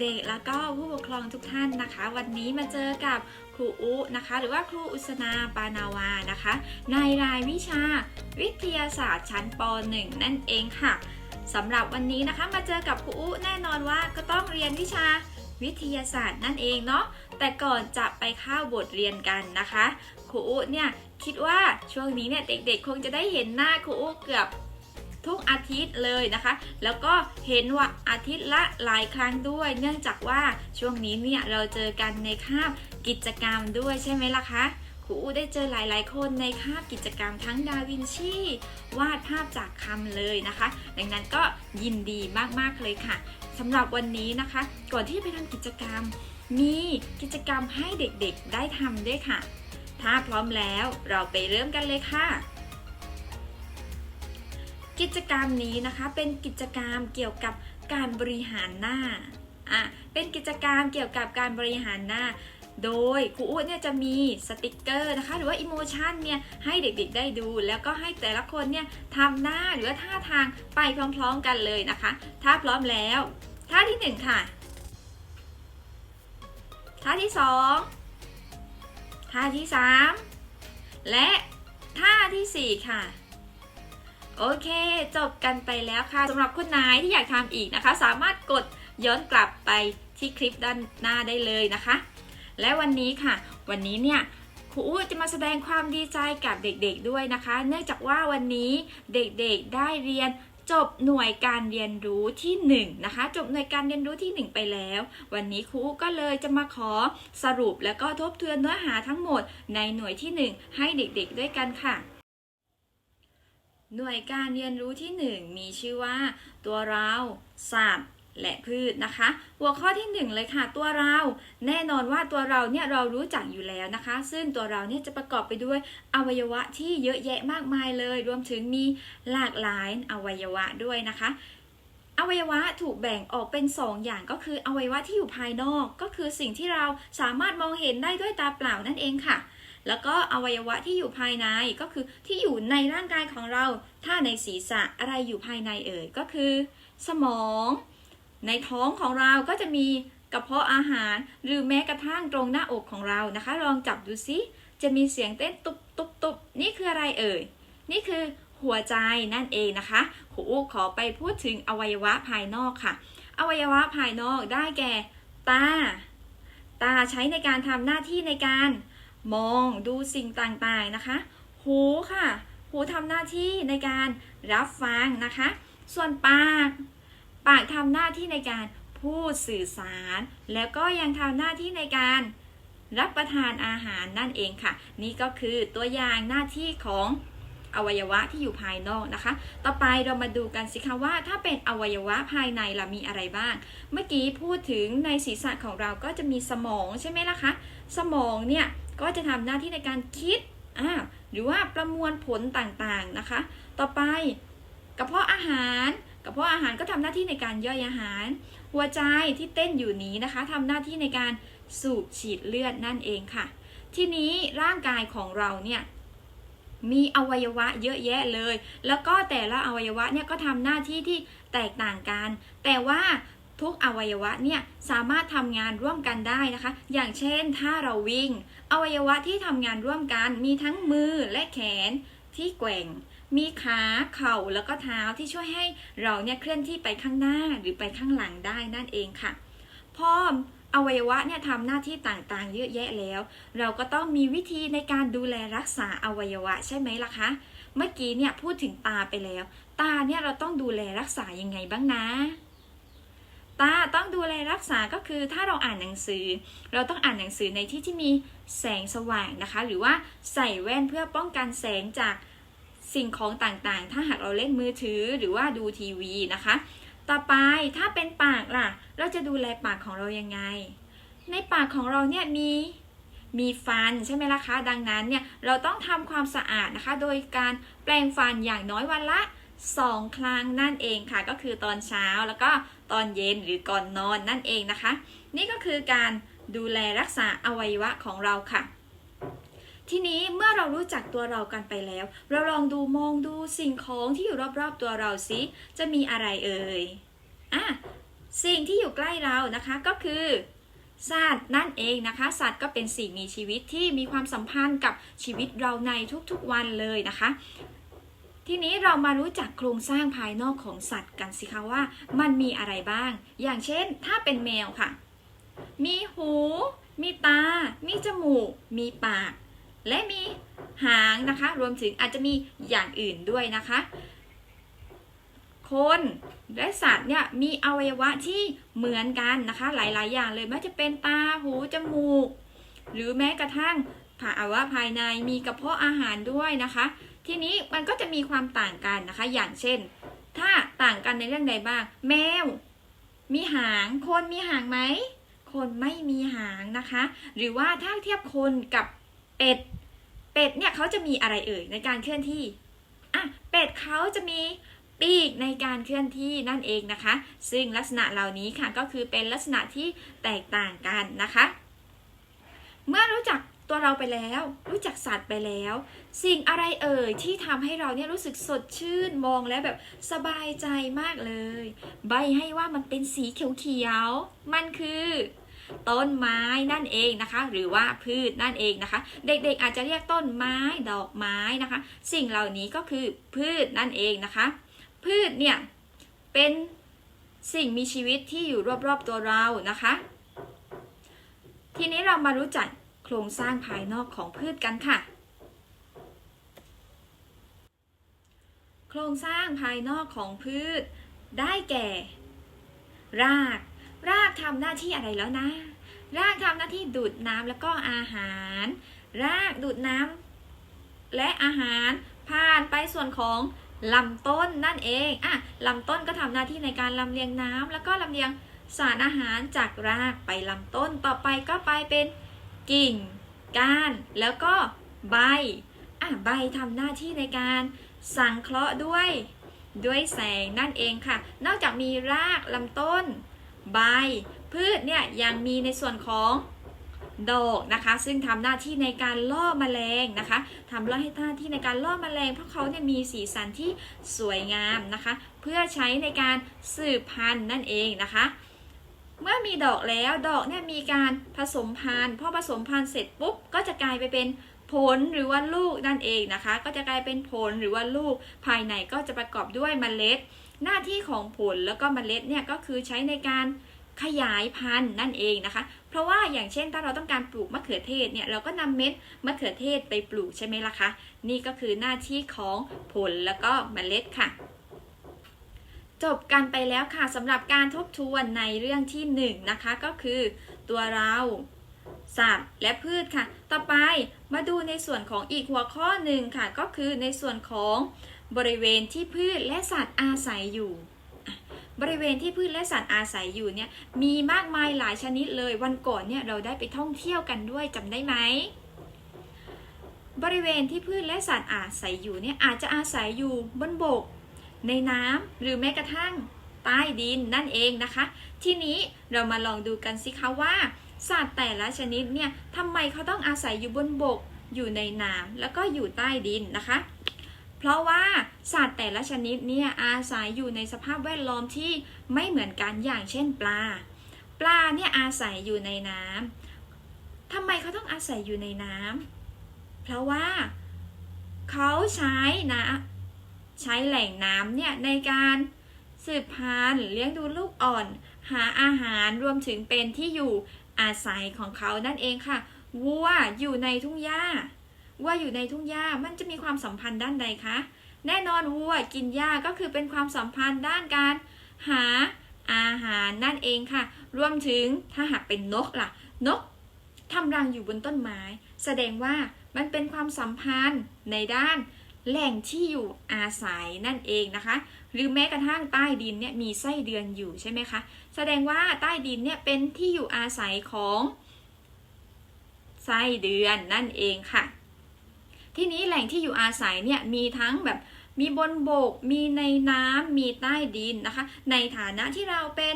เด็กๆ แล้วก็ผู้ปกครองทุกท่านนะคะ วันนี้มาเจอกับครูอุนะคะ หรือว่าครูอุสนาปานาวานะคะ ในรายวิชาวิทยาศาสตร์ชั้นป .1 นั่นเองค่ะสำหรับวันนี้นะคะมาเจอกับครูอุแน่นอนว่าก็ต้องเรียนวิชาวิทยาศาสตร์นั่นเองเนาะแต่ก่อนจะไปเข้าบทเรียนกันนะคะครูอุเนี่ยคิดว่าช่วงนี้เนี่ยเด็กๆ คงจะได้เห็นหน้าครูอุเกือบ ทุกอาทิตย์เลยนะคะ แล้วก็เห็นว่าอาทิตย์ละหลายครั้งด้วย เนื่องจากว่าช่วงนี้เนี่ยเราเจอกันในคาบกิจกรรมด้วยใช่ไหมล่ะคะครูอูได้เจอหลาย ๆ คนในคาบกิจกรรมทั้งดาวินชีวาดภาพจากคำเลยนะคะ ดังนั้นก็ยินดีมาก ๆ เลยค่ะสำหรับวันนี้นะคะ ก่อนที่จะไปทำกิจกรรม มีกิจกรรมให้เด็ก ๆ ได้ทำด้วยค่ะ ถ้าพร้อมแล้วเราไปเริ่มกันเลยค่ะ กิจกรรมนี้นะคะเป็นกิจกรรมเกี่ยวกับการบริหารหน้าอะเป็นกิจกรรมเกี่ยวกับการบริหารหน้า โดยครูอู๊ดเนี่ยจะมีสติกเกอร์นะคะ หรือว่าอิโมชันเนี่ยให้เด็กๆได้ดู แล้วก็ให้แต่ละคนเนี่ยทำหน้าหรือว่าท่าทางไปพร้อมๆกันเลยนะคะ ถ้าพร้อมแล้วท่าที่หนึ่งค่ะท่าที่สองท่าที่สามและท่าที่สี่ค่ะ โอเค จบกันไปแล้วค่ะสำหรับคุณนายที่อยากทำอีกนะคะ สามารถกดย้อนกลับไปที่คลิปด้านหน้าได้เลยนะคะ และวันนี้ค่ะ วันนี้เนี่ยครูอู้จะมาแสดงความดีใจกับเด็กๆด้วยนะคะ เนื่องจากว่าวันนี้เด็กๆได้เรียนจบหน่วยการเรียนรู้ที่1นะคะ จบหน่วยการเรียนรู้ที่ 1 ไปแล้ว วันนี้ครูก็เลยจะมาขอสรุปแล้วก็ทบทวนเนื้อหาทั้งหมดในหน่วยที่ 1 ให้เด็กๆด้วยกันค่ะ หน่วยการเรียนรู้ที่ 1 มีชื่อว่า ตัวเรา สัตว์ และพืชนะคะ หัวข้อที่ 1 เลยค่ะ ตัวเรา แน่นอนว่าตัวเราเนี่ยเรารู้จักอยู่แล้วนะคะ ซึ่งตัวเราเนี่ยจะประกอบไปด้วยอวัยวะที่เยอะแยะมากมายเลย รวมถึงมีหลากหลายอวัยวะด้วยนะคะอวัยวะถูกแบ่งออกเป็น 2 อย่างก็คืออวัยวะที่อยู่ภายนอก ก็คือสิ่งที่เราสามารถมองเห็นได้ด้วยตาเปล่านั่นเองค่ะ แล้วก็อวัยวะที่อยู่ภายในก็คือที่อยู่ในร่างกายของเรา ถ้าในศีรษะอะไรอยู่ภายในเอ่ยก็คือ สมอง ในท้องของเราก็จะมีกระเพาะอาหาร หรือแม้กระทั่งตรงหน้าอกของเรานะคะ ลองจับดูซิจะมีเสียงเต้นตุบตุบตุบนี่คืออะไรเอ่ย นี่คือหัวใจนั่นเองนะคะครูขอไปพูดถึงอวัยวะภายนอกค่ะ อวัยวะภายนอกได้แก่ ตา ตาใช้ในการทำหน้าที่ในการ มองดูสิ่งต่างๆนะคะ หูค่ะ หูทำหน้าที่ในการรับฟังนะคะ ส่วนปาก ปากทำหน้าที่ในการพูดสื่อสาร แล้วก็ยังทำหน้าที่ในการรับประทานอาหารนั่นเองค่ะ นี่ก็คือตัวอย่างหน้าที่ของอวัยวะที่อยู่ภายนอกนะคะ ต่อไปเรามาดูกันสิคะว่า ถ้าเป็นอวัยวะภายในล่ะมีอะไรบ้าง เมื่อกี้พูดถึงในศีรษะของเราก็จะมีสมองใช่ไหมล่ะคะ สมองเนี่ย ก็จะทำหน้าที่ในการคิดอ่าหรือว่าประมวลผลต่างๆนะคะ ต่อไปกระเพาะอาหารกระเพาะอาหารก็ทำหน้าที่ในการย่อยอาหาร หัวใจที่เต้นอยู่นี้นะคะทำหน้าที่ในการสูบฉีดเลือดนั่นเองค่ะ ทีนี้ร่างกายของเราเนี่ยมีอวัยวะเยอะแยะเลย แล้วก็แต่ละอวัยวะเนี่ยก็ทำหน้าที่ที่แตกต่างกัน แต่ว่า ทุกอวัยวะเนี่ยสามารถทำงานร่วมกันได้นะคะ อย่างเช่นถ้าเราวิ่ง อวัยวะที่ทำงานร่วมกันมีทั้งมือและแขนที่แกว่ง มีขาเข่าแล้วก็เท้าที่ช่วยให้เราเนี่ยเคลื่อนที่ไปข้างหน้าหรือไปข้างหลังได้นั่นเองค่ะพออวัยวะเนี่ยทำหน้าที่ต่างๆ เยอะแยะแล้ว เราก็ต้องมีวิธีในการดูแลรักษาอวัยวะใช่ไหมล่ะคะ เมื่อกี้เนี่ยพูดถึงตาไปแล้ว ตาเนี่ยเราต้องดูแลรักษายังไงบ้างนะ ตาต้องดูแลรักษาก็คือถ้าเราอ่านหนังสือ เราต้องอ่านหนังสือในที่ที่มีแสงสว่างนะคะ หรือว่าใส่แว่นเพื่อป้องกันแสงจากสิ่งของต่างๆ ถ้าหากเราเล่นมือถือหรือว่าดูทีวีนะคะ ต่อไปถ้าเป็นปากล่ะ เราจะดูแลปากของเรายังไง ในปากของเราเนี่ยมีมีฟันใช่ไหมล่ะคะ ดังนั้นเนี่ยเราต้องทำความสะอาดนะคะ โดยการแปรงฟันอย่างน้อยวันละ 2 ครั้งนั่นเองค่ะ ก็คือตอนเช้าแล้วก็ ตอนเย็นหรือก่อนนอนนั่นเองนะคะ นี่ก็คือการดูแลรักษาอวัยวะของเราค่ะ ทีนี้เมื่อเรารู้จักตัวเรากันไปแล้ว เราลองดูมองดูสิ่งของที่อยู่รอบๆตัวเราสิจะมีอะไรเอ่ยอะสิ่งที่อยู่ใกล้เรานะคะก็คือสัตว์นั่นเองนะคะ สัตว์ก็เป็นสิ่งมีชีวิตที่มีความสัมพันธ์กับชีวิตเราในทุกๆวันเลยนะคะ ทีนี้เรามารู้จักโครงสร้างภายนอกของสัตว์กันสิคะว่า มันมีอะไรบ้าง อย่างเช่น ถ้าเป็นแมวค่ะ มีหู มีตา มีจมูก มีปาก และมีหางนะคะ รวมถึงอาจจะมีอย่างอื่นด้วยนะคะ คนและสัตว์เนี่ยมีอวัยวะที่เหมือนกันนะคะ หลาย ๆ อย่างเลยไม่ว่าจะเป็นตา หู จมูก หรือแม้กระทั่งภาวะภายในมีกระเพาะอาหารด้วยนะคะ ทีนี้มันก็จะมีความต่างกันนะคะ อย่างเช่น ถ้าต่างกันในเรื่องใดบ้าง แมว มีหาง คนมีหางไหม คนไม่มีหางนะคะ หรือว่าถ้าเทียบคนกับเป็ด เป็ดเนี่ยเขาจะมีอะไรเอ่ยในการเคลื่อนที่ อะ เป็ดเขาจะมีปีกในการเคลื่อนที่นั่นเองนะคะ ซึ่งลักษณะเหล่านี้ค่ะก็คือเป็นลักษณะที่แตกต่างกันนะคะ เมื่อรู้จัก ตัวเราไปแล้ว รู้จักสัตว์ไปแล้ว สิ่งอะไรเอ่ยที่ทำให้เราเนี่ยรู้สึกสดชื่นมองแล้วแบบสบายใจมากเลย ใบให้ว่ามันเป็นสีเขียวๆมันคือต้นไม้นั่นเองนะคะ หรือว่าพืชนั่นเองนะคะ เด็กๆอาจจะเรียกต้นไม้ดอกไม้นะคะ สิ่งเหล่านี้ก็คือพืชนั่นเองนะคะ พืชเนี่ยเป็นสิ่งมีชีวิตที่อยู่รอบๆตัวเรานะคะ ทีนี้เรามารู้จัก ครงสร้างภายนอกของพืชกันค่ะ โครงสร้างภายนอกของพืช ได้แก่ ราก รากทำหน้าที่อะไรแล้วนะ รากทำหน้าที่ดูดน้ำแล้วก็อาหาร รากดูดน้ำและอาหารผ่านไปส่วนของลำต้นนั่นเองอะลำต้นก็ทำหน้าที่ในการลำเลียงน้ำแล้วก็ลำเลียงสารอาหารจากรากไปลำต้นต่อไปก็ไปเป็น กิ่ง ก้าน แล้วก็ใบ อะ ใบทำหน้าที่ในการสังเคราะห์ด้วย ด้วยแสงนั่นเองค่ะ นอกจากมีรากลำต้น ใบ พืชเนี่ยยังมีในส่วนของดอกนะคะ ซึ่งทำหน้าที่ในการล่อแมลงนะคะทำหน้าที่ในการล่อแมลงเพราะเขาเนี่ยมีสีสันที่สวยงามนะคะ เพื่อใช้ในการสืบพันธุ์นั่นเองนะคะ เมื่อมีดอกแล้วดอกเนี่ยมีการผสมพันธุ์พอผสมพันธุ์เสร็จปุ๊บก็จะกลายไปเป็นผลหรือว่าลูกนั่นเองนะคะ ก็จะกลายเป็นผลหรือว่าลูกภายในก็จะประกอบด้วยเมล็ด หน้าที่ของผลแล้วก็เมล็ดเนี่ยก็คือใช้ในการขยายพันธุ์นั่นเองนะคะ เพราะว่าอย่างเช่นถ้าเราต้องการปลูกมะเขือเทศเนี่ยเราก็นำเม็ดมะเขือเทศไปปลูกใช่ไหมล่ะคะ นี่ก็คือหน้าที่ของผลแล้วก็เมล็ดค่ะ จบกันไปแล้วค่ะสำหรับการทบทวนในเรื่องที่1นงนะคะก็คือตัวเรา สัตว์และพืชค่ะ ต่อไปมาดูในส่วนของอีกหัวข้อหนึ่งค่ะ ก็คือในส่วนของบริเวณที่พืชและสัตว์อาศัยอยู่ บริเวณที่พืชและสัตว์อาศัยอยู่เนี่ยมีมากมายหลายชนิดเลยวันก่อนเนี่ยเราได้ไปท่องเที่ยวกันด้วยจำได้ไหมบริเวณที่พืชและสัตว์อาศัยอยู่เนี่ยอาจจะอาศัยอยู่บนบก ในน้ำหรือแม้กระทั่งใต้ดินนั่นเองนะคะ ทีนี้เรามาลองดูกันสิคะว่า สัตว์แต่ละชนิดเนี่ยทำไมเขาต้องอาศัยอยู่บนบก อยู่ในน้ำแล้วก็อยู่ใต้ดินนะคะ เพราะว่าสัตว์แต่ละชนิดเนี่ยอาศัยอยู่ในสภาพแวดล้อมที่ไม่เหมือนกันอย่างเช่นปลา ปลาเนี่ยอาศัยอยู่ในน้ำทำไมเขาต้องอาศัยอยู่ในน้ำเพราะว่าเขาใช้นะ ใช้แหล่งน้ำเนี่ยในการสืบพันธุ์เลี้ยงดูลูกอ่อน หาอาหารรวมถึงเป็นที่อยู่อาศัยของเขานั่นเองค่ะวัวอยู่ในทุ่งหญ้าวัวอยู่ในทุ่งหญ้ามันจะมีความสัมพันธ์ด้านใดคะแน่นอนวัวกินหญ้าก็คือเป็นความสัมพันธ์ด้านการหาอาหารนั่นเองค่ะ รวมถึงถ้าหากเป็นนกล่ะ นกทำรังอยู่บนต้นไม้ แสดงว่ามันเป็นความสัมพันธ์ในด้าน แหล่งที่อยู่อาศัยนั่นเองนะคะ หรือแม้กระทั่งใต้ดินเนี่ยมีไส้เดือนอยู่ใช่ไหมคะ แสดงว่าใต้ดินเนี่ยเป็นที่อยู่อาศัยของไส้เดือนนั่นเองค่ะ ที่นี้แหล่งที่อยู่อาศัยเนี่ยมีทั้งแบบมีบนบก มีในน้ำมีใต้ดินนะคะ ในฐานะที่เราเป็น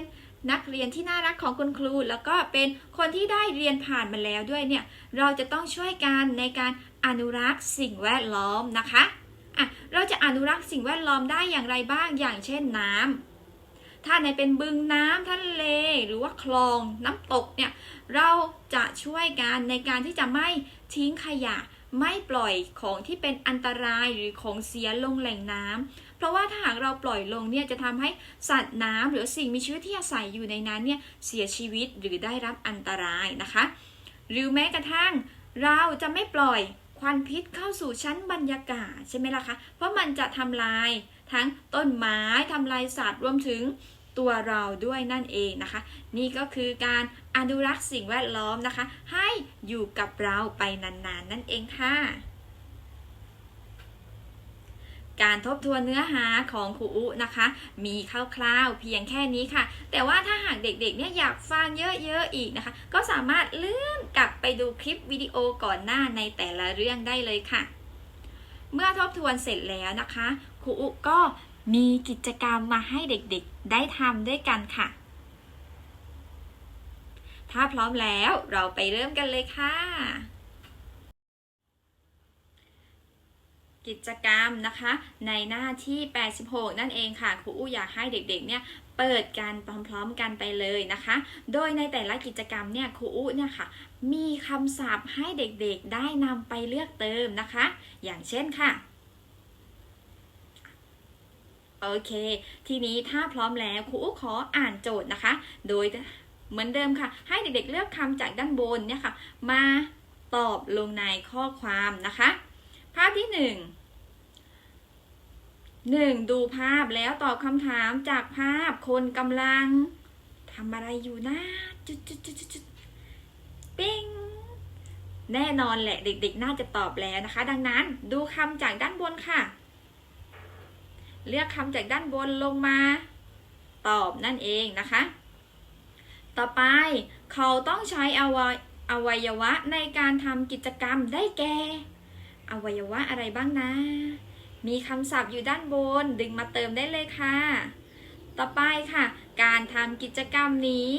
นักเรียนที่น่ารักของคุณครู แล้วก็เป็นคนที่ได้เรียนผ่านมาแล้วด้วยเนี่ย เราจะต้องช่วยกันในการอนุรักษ์สิ่งแวดล้อมนะคะ อะเราจะอนุรักษ์สิ่งแวดล้อมได้อย่างไรบ้างอย่างเช่นน้ำถ้าในเป็นบึงน้ำทะเลหรือว่าคลองน้ำตกเนี่ยเราจะช่วยกันในการที่จะไม่ทิ้งขยะไม่ปล่อยของที่เป็นอันตรายหรือของเสียลงแหล่งน้ำเพราะว่าถ้าหากเราปล่อยลงเนี่ยจะทำให้สัตว์น้ำหรือสิ่งมีชีวิตที่อาศัยอยู่ในนั้นเนี่ยเสียชีวิตหรือได้รับอันตรายนะคะ หรือแม้กระทั่งเราจะไม่ปล่อย ควันพิษเข้าสู่ชั้นบรรยากาศใช่ไหมล่ะคะ เพราะมันจะทำลายทั้งต้นไม้ทำลายสัตว์รวมถึงตัวเราด้วยนั่นเองนะคะ นี่ก็คือการอนุรักษ์สิ่งแวดล้อมนะคะ ให้อยู่กับเราไปนานๆนนั่นเองค่ะ การทบทวนเนื้อหาของครูอุนะคะ มีคร่าวๆเพียงแค่นี้ค่ะ แต่ว่าถ้าหากเด็กๆเนี่ยอยากฟังเยอะๆอีกนะคะ ก็สามารถเลื่อนกลับไปดูคลิปวิดีโอก่อนหน้าในแต่ละเรื่องได้เลยค่ะ เมื่อทบทวนเสร็จแล้วนะคะครูอุก็มีกิจกรรมมาให้เด็กๆได้ทำด้วยกันค่ะ ถ้าพร้อมแล้วเราไปเริ่มกันเลยค่ะ กิจกรรมนะคะ ในหน้าที่ 86 นั่นเองค่ะครูอู้อยากให้เด็กๆเนี่ยเปิดกันพร้อมๆกันไปเลยนะคะ โดยในแต่ละกิจกรรมเนี่ยครูอู้เนี่ยค่ะ มีคำศัพท์ให้เด็กๆได้นำไปเลือกเติมนะคะ อย่างเช่นค่ะ โอเค ทีนี้ถ้าพร้อมแล้วครูอู้ขออ่านโจทย์นะคะ โดยเหมือนเดิมค่ะ ให้เด็กๆเลือกคำจากด้านบนเนี่ยค่ะ มาตอบลงในข้อความนะคะ ภาพที่หนึ่งหนึ่งดูภาพแล้วตอบคำถามจากภาพคนกำลังทำอะไรอยู่นะจุดจุดจุดจุดจุดปิ้งแน่นอนแหละเด็กๆ น่าจะตอบแล้วนะคะ ดังนั้นดูคำจากด้านบนค่ะ เลือกคำจากด้านบนลงมา ตอบนั่นเองนะคะ ต่อไปเขาต้องใช้อวอวัยวะในการทำกิจกรรมได้แก่ อวัยวะอะไรบ้างนะ มีคำศัพท์อยู่ด้านบน ดึงมาเติมได้เลยค่ะ ต่อไปค่ะ การทำกิจกรรมนี้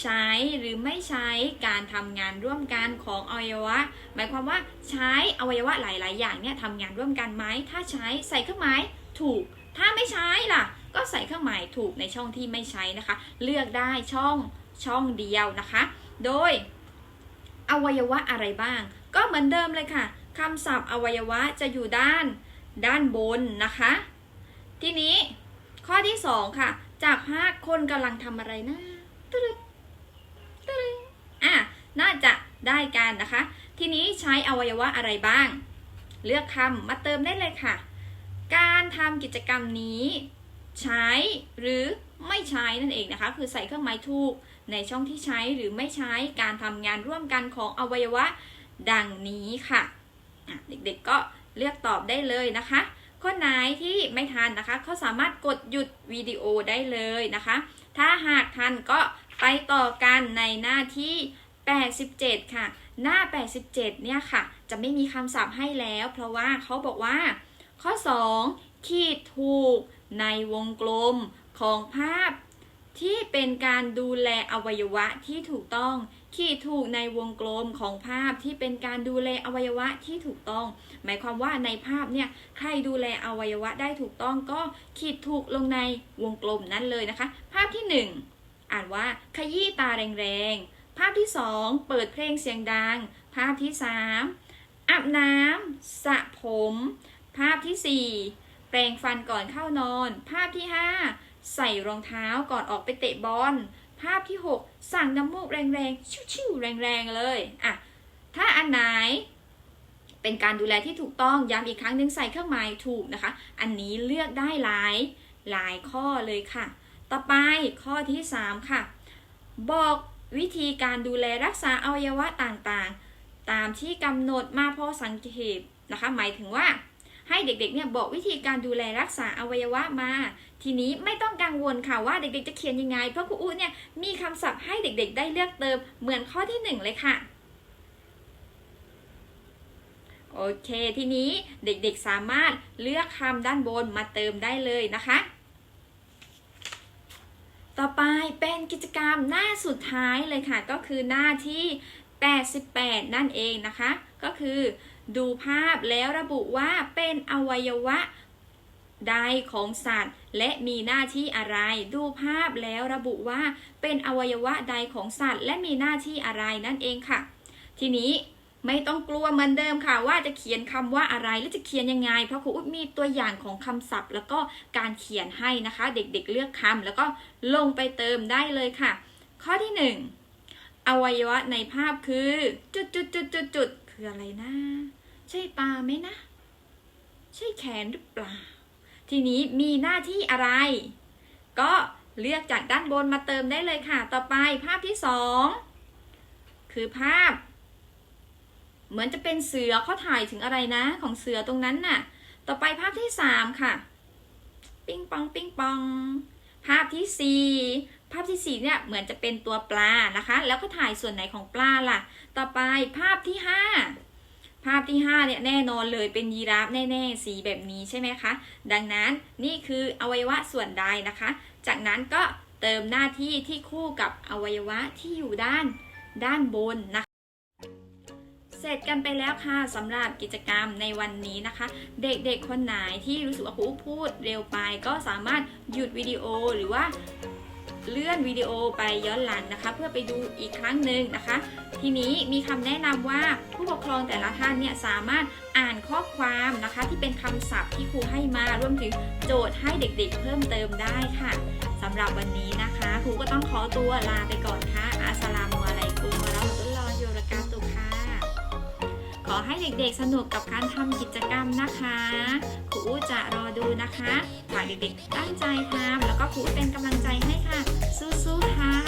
ใช้หรือไม่ใช้การทำงานร่วมกันของอวัยวะ หมายความว่าใช้อวัยวะหลาย ๆ อย่างเนี่ยทำงานร่วมกันไหม ถ้าใช้ใส่เครื่องหมายถูก ถ้าไม่ใช้ล่ะ ก็ใส่เครื่องหมายถูกในช่องที่ไม่ใช้นะคะ เลือกได้ช่องช่องเดียวนะคะ โดยอวัยวะอะไรบ้าง ก็เหมือนเดิมเลยค่ะ คำศัพท์อวัยวะจะอยู่ด้านด้านบนนะคะ ทีนี้ข้อที่สองค่ะ จากภาคคนกำลังทำอะไรนะตึ๊ดตึ๊ดอะน่าจะได้กันนะคะ ทีนี้ใช้อวัยวะอะไรบ้าง เลือกคำมาเติมได้เลยค่ะ การทำกิจกรรมนี้ ใช้หรือไม่ใช้นั่นเองนะคะ คือใส่เครื่องหมายถูกในช่องที่ใช้หรือไม่ใช้การทำงานร่วมกันของอวัยวะดังนี้ค่ะ เด็กๆก็เลือกตอบได้เลยนะคะ ข้อไหนที่ไม่ทันนะคะ เขาสามารถกดหยุดวิดีโอได้เลยนะคะ ถ้าหากทันก็ไปต่อกันในหน้าที่ 87 ค่ะ หน้า 87 เนี่ยค่ะ จะไม่มีคำศัพท์ให้แล้ว เพราะว่าเขาบอกว่า ข้อ 2 ขีดถูกในวงกลมของภาพที่เป็นการดูแลอวัยวะที่ถูกต้อง ขีดถูกในวงกลมของภาพที่เป็นการดูแลอวัยวะที่ถูกต้อง หมายความว่าในภาพเนี่ยใครดูแลอวัยวะได้ถูกต้องก็ขีดถูกลงในวงกลมนั้นเลยนะคะ ภาพที่ 1 อ่านว่าขยี้ตาแรงๆ ภาพที่ 2 เปิดเพลงเสียงดัง ภาพที่ 3อาบน้ำสระผม ภาพที่ 4 แปรงฟันก่อนเข้านอน ภาพที่ 5 ใส่รองเท้าก่อนออกไปเตะบอล ภาพที่ 6 สั่งน้ำมูกแรงๆ ชิวๆแรงๆ เลยอะถ้าอันไหนเป็นการดูแลที่ถูกต้องย้ำอีกครั้งหนึ่งใส่เครื่องหมายถูกนะคะ อันนี้เลือกได้หลายหลายข้อเลยค่ะ ต่อไปข้อที่ 3 ค่ะ บอกวิธีการดูแลรักษาอวัยวะต่างๆ ตามที่กำหนดมาพอสังเกตนะคะ หมายถึงว่า ให้เด็กๆเนี่ยบอกวิธีการดูแลรักษาอวัยวะมา ทีนี้ไม่ต้องกังวลค่ะว่าเด็กๆจะเขียนยังไง เพราะครูอู้เนี่ยมีคำศัพท์ให้เด็กๆ ได้เลือกเติมเหมือนข้อที่หนึ่งเลยค่ะโอเค ทีนี้เด็กๆสามารถเลือกคำด้านบนมาเติมได้เลยนะคะ ต่อไปเป็นกิจกรรมหน้าสุดท้ายเลยค่ะ ก็คือหน้าที่ 88 นั่นเองนะคะ ก็คือ ดูภาพแล้วระบุว่าเป็นอวัยวะใดของสัตว์ และมีหน้าที่อะไร ดูภาพแล้วระบุว่าเป็นอวัยวะใดของสัตว์ และมีหน้าที่อะไรนั่นเองค่ะ ทีนี้ไม่ต้องกลัวเหมือนเดิมค่ะ ว่าจะเขียนคำว่าอะไรและจะเขียนยังไง เพราะครูอุ๊ดมีตัวอย่างของคำศัพท์ แล้วก็การเขียนให้นะคะ เด็กๆเลือกคำแล้วก็ลงไปเติมได้เลยค่ะ ข้อที่หนึ่งอวัยวะในภาพคือ จุดจุดจุดจุดจุดคืออะไรนะ ใช่ตาไหมนะ ใช่แขนหรือเปล่า ทีนี้มีหน้าที่อะไร ก็เลือกจากด้านบนมาเติมได้เลยค่ะ ต่อไปภาพที่สองคือภาพ เหมือนจะเป็นเสือเขาถ่ายถึงอะไรนะ ของเสือตรงนั้นน่ะ ต่อไปภาพที่สามค่ะ ปิ้งปอง ปิ้งปอง ภาพที่สี่ภาพที่สี่เนี่ยเหมือนจะเป็นตัวปลานะคะ แล้วก็ถ่ายส่วนไหนของปลาล่ะ ต่อไปภาพที่ห้า ภาพที่ห้าเนี่ยแน่นอนเลยเป็นยีราฟแน่ๆสีแบบนี้ใช่ไหมคะ ดังนั้นนี่คืออวัยวะส่วนใดนะคะ จากนั้นก็เติมหน้าที่ที่คู่กับอวัยวะที่อยู่ด้านด้านบนนะคะ เสร็จกันไปแล้วค่ะสำหรับกิจกรรมในวันนี้นะคะ เด็กๆคนไหนที่รู้สึกว่าครูพูดเร็วไปก็สามารถหยุดวิดีโอหรือว่า เลื่อนวิดีโอไปย้อนหลังนะคะ เพื่อไปดูอีกครั้งหนึ่งนะคะ ทีนี้มีคำแนะนำว่าผู้ปกครองแต่ละท่านเนี่ยสามารถอ่านข้อความนะคะ ที่เป็นคำศัพท์ที่ครูให้มารวมถึงโจทย์ให้เด็กๆ เพิ่มเติมได้ค่ะสำหรับวันนี้นะคะครูก็ต้องขอตัวลาไปก่อนค่ะอาสลามุอะลัยกุมวะเราะมะตุ ขอให้เด็กๆสนุกกับการทำกิจกรรมนะคะครูอู้จะรอดูนะคะฝากเด็กๆตั้งใจทำแล้วก็ครูเป็นกำลังใจให้ค่ะ สู้ๆค่ะ